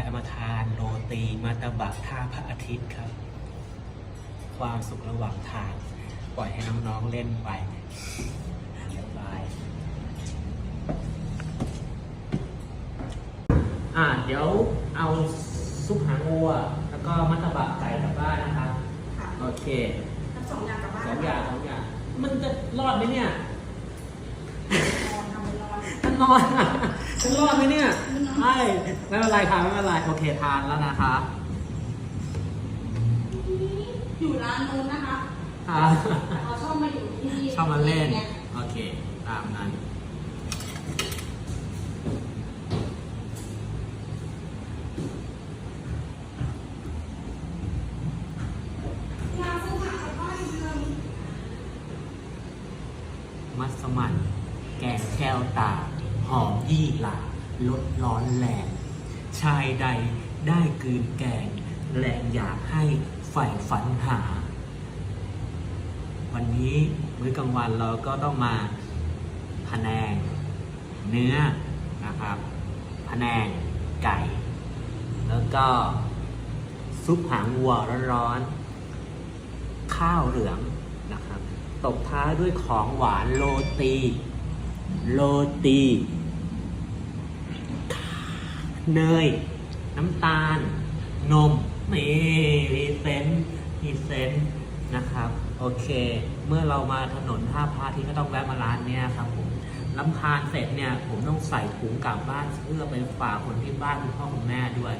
ะมาทานโรตีมาตะบะท่าพระอาทิตย์ครับ ความสุขระหว่างทาง ปล่อยให้น้องๆเล่นไปบ๊ายบายอ่าเดี๋ยวเอาซุปหางวัวแล้วก็มัตตบะไก่กลับบ้านนะครับค่ะโอเคทั้งสองอย่างกลับบ้านสองอย่างสองอย่าง มันจะรอดไหมเนี่ยนอนทำไปนอนฉันรอดอะฉันรอดไหมเนี่ย ใช่ไม่เป็นไรค่ะไม่เป็นไรโอเคทานแล้วนะคะอยู่ร้านนู้นนะคะอ่าแต่เขาชอบมาอยู่ที่นี่เข้ามาเล่นยโอเค ตามนั้นยาซื้อผักกลับบ้านเพิ่มมัสมั่นแกงแก้วตา หอมยี่หร่า ลดร้อนแรง ชายใดได้กลืนแกงแรงอยากให้ใฝ่ฝันหา วันนี้มื้อกลางวันเราก็ต้องมาพะแนงเนื้อนะครับพะแนงไก่ แล้วก็ซุปหางวัวร้อนๆข้าวเหลืองนะครับตบท้ายด้วยของหวานโรตีโรตี เนย น้ำตาล นมนี่มีเซนต์มีเซนต์นะครับ โอเค เมื่อเรามาถนนท่าพระอาที่ก็ต้องแวะมาร้านเนี้ยครับผมลำพานเสร็จเนี่ยผมต้องใส่ถุงกลับบ้านเพื่อไปฝากคนที่บ้านคุณพ่อคุณแม่ด้วย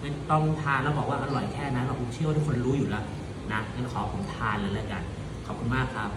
ไม่ต้องทานแล้วบอกว่าอร่อยแค่นั้นหรอกผมเชื่อว่าทุกคนรู้อยู่แล้วนะงั้นขอผมทานเลยแล้วกัน ขอบคุณมากครับ